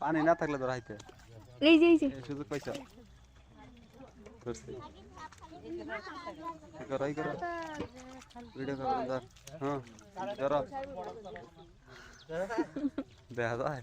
পানি না থাকলে তো রাইতে এই যে এই যে। সুযোগ পাইছ? করো করো? ভিডিও করো। ধর হ্যাঁ ধরো। দেখা যায়।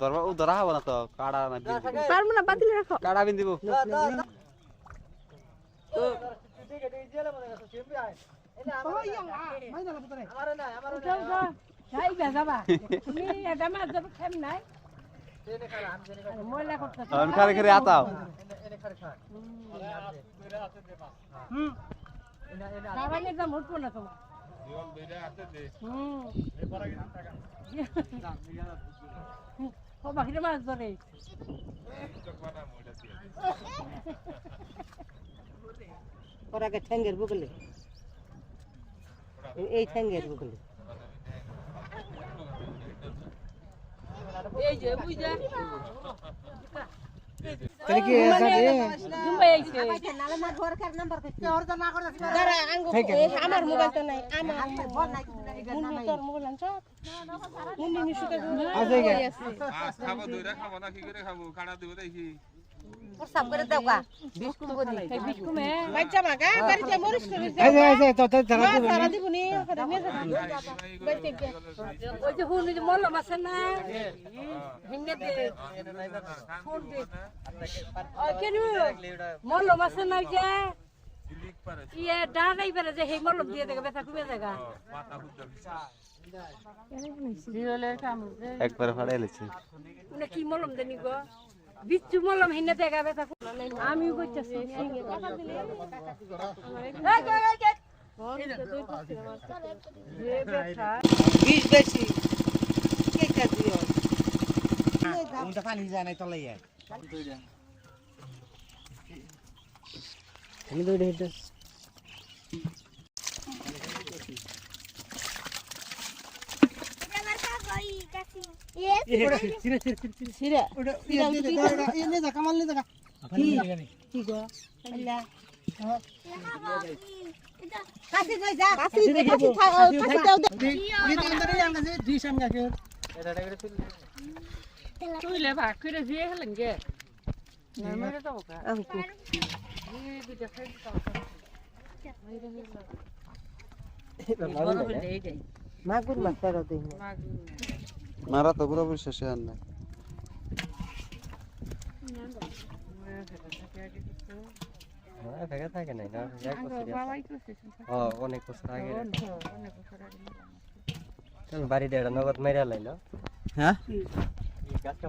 ধরবা ও ধরা হব না তো কাড়া না। পারব না বাতিলে রাখো। কাড়া বিন দিব। যাই যাবা। তুমি এটা মাছ যাবে খেম নাই। খারে উঠবো না তোমার। হুম ও বাকিরে মাছ ধরে। ওরাকে ঠ্যাঙ্গের বুকলে এই ঠ্যাঙ্গের বুকলে এই যে বুঝা আমার মোবাইল তো নাই আমার মোবাইল আনছ মুন্নি মিশুকে খাব দইরা খাব না কি করে খাব কাড়া দিব দেখি সব করে দাও কা এই বিস্কুমে বাচ্চা মাগা বাড়িতে মরিস করে সারা দিবনি ওখানে নিয়ে যাব ওই যে হুন যে মল্ল মাছ না হিঙ্গে দে ফোন দে ও কেন মল্ল মাছ না যে ইয়ে ডানাই বেড়ে যে সেই মল্লম দিয়ে দেখে ব্যথা কমে জায়গা একবারে ফাড়াই লেছি কি মলম দেনি গো বিচ্ছু মলম হিনে দেখা ব্যথা আমিও করতেছি বিষ বেশি কে কা দিও? পানি যায় নাই তলাই আমি দৌড়ে তুইলে ভাগ করে দিয়ে গে। মেরে কা। মাগুর মাছ দিই মারা তো পুরোপুরি শেষে আর নাই থাকে নাই না অনেক বছর আগে তুমি বাড়িতে একটা নগদ মেরা লাইলো হ্যাঁ এই না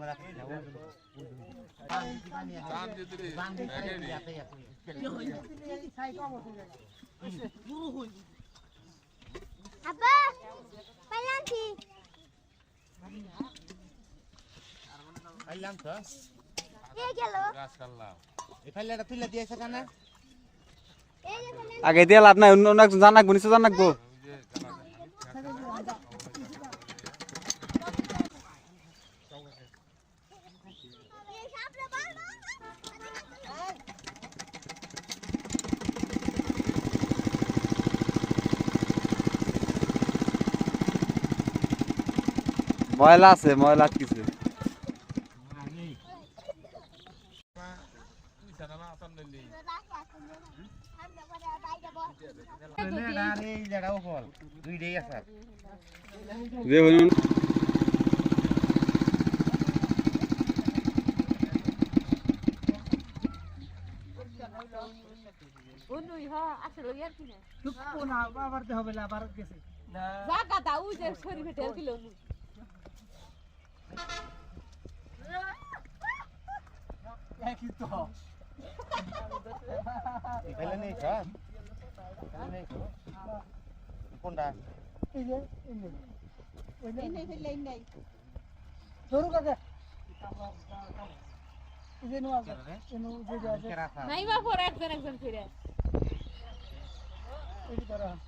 মারা Apa? Palanti. খাইলাম তো. আগে দিয়ে লাভ নাই অন্য অন্য একজন জানাকবো নিচে ময়লা আছে ময়লা কিছু দেখুন অনুই হ আসলে ইয়ার কি না আবার দেহ বেলা আবার গেছে যে শরীফে ঠেল দিল একই তো এই যে এই নে। ধরু কাকে এই যে নো আছে এই নো যে যে আছে নাই বা পরে একজন একজন ফিরে এই যে ধরো। এ ভাইয়া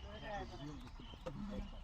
ভাবি রে এখন এই খেয়ে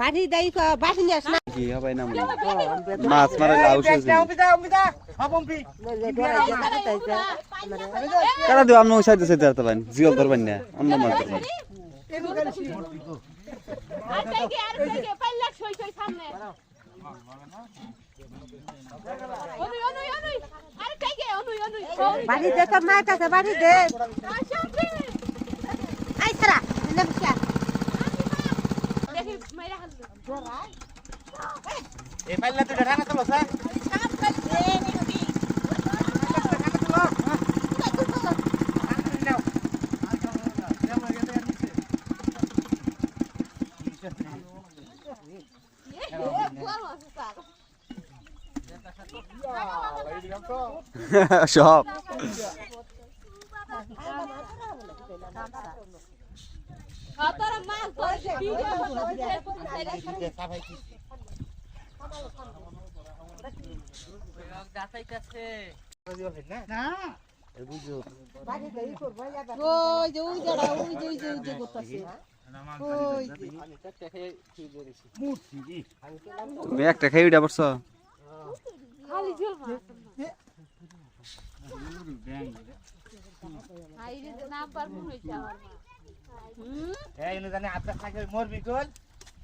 বাড়ি দেই বাড়ি নিয়ে আস না কি হবে না মাছ মারা আউশ কারা দিও আপনি ওই সাইডে সাইডে আসতে পারেন জিগল না অন্য মাছ ধরবেন। আর থেকে আর থেকে পাইলা ছই ছই সামনে অনুই অনুই অনুই আর থেকে অনুই অনুই বাড়ি দে তোর মায়ের কাছে বাড়ি দে আই সারা নমস্কার দেখি হাল সব তোরা মাছ ধরে ভিডিও তুমি একটা খাই উঠা পড়ছো খালি ঝোল মাছ আইরে যে নাম পার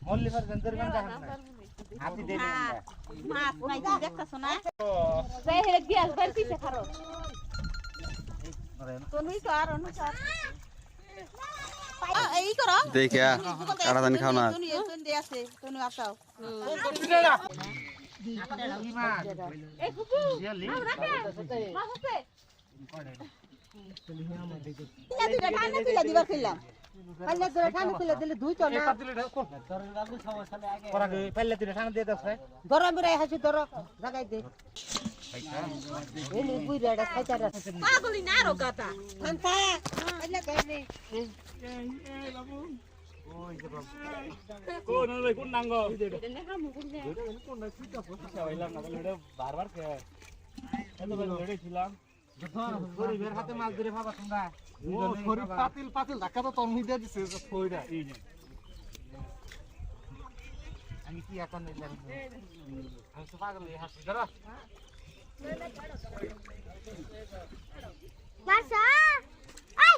মন হইছে আমার মা নাম পার মন হইছে মাছ নাই দেখতেছ না যাই হেরে গ্যাস বার পিছে খারো তনুই তো আর এই জানি খাও না তনু আছে তনু আসাও এই কুকু আমরা কে মাছ আছে খেলাম পাল্লা ধরে ঠান্ডা তিলা দিলে দুই তো রে হাসি ধর লাগাই দে এই নি বুই রেডা খাইতা রে পাগলি না রো গাতা খান্তা পাল্লা গাইলে পাতিল পাতিল ধাক্কা তো মুই দিয়ে দিছে ফইরা বাসা! আই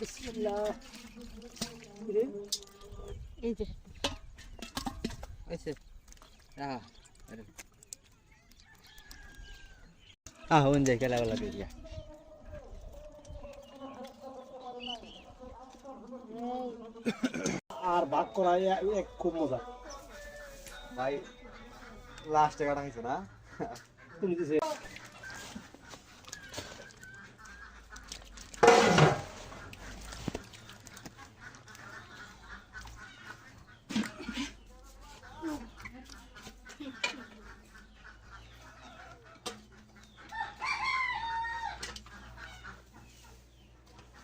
বিসমিল্লাহ। এই যে। un día que la la আর ভাগ করা এক খুব মজা। ভাই লাস্টে কাটা হয়েছে না? তুমি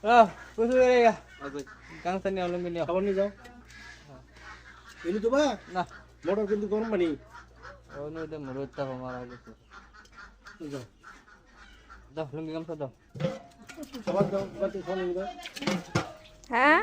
Ah. Kang niyo. Oh, no, ta হ্যাঁ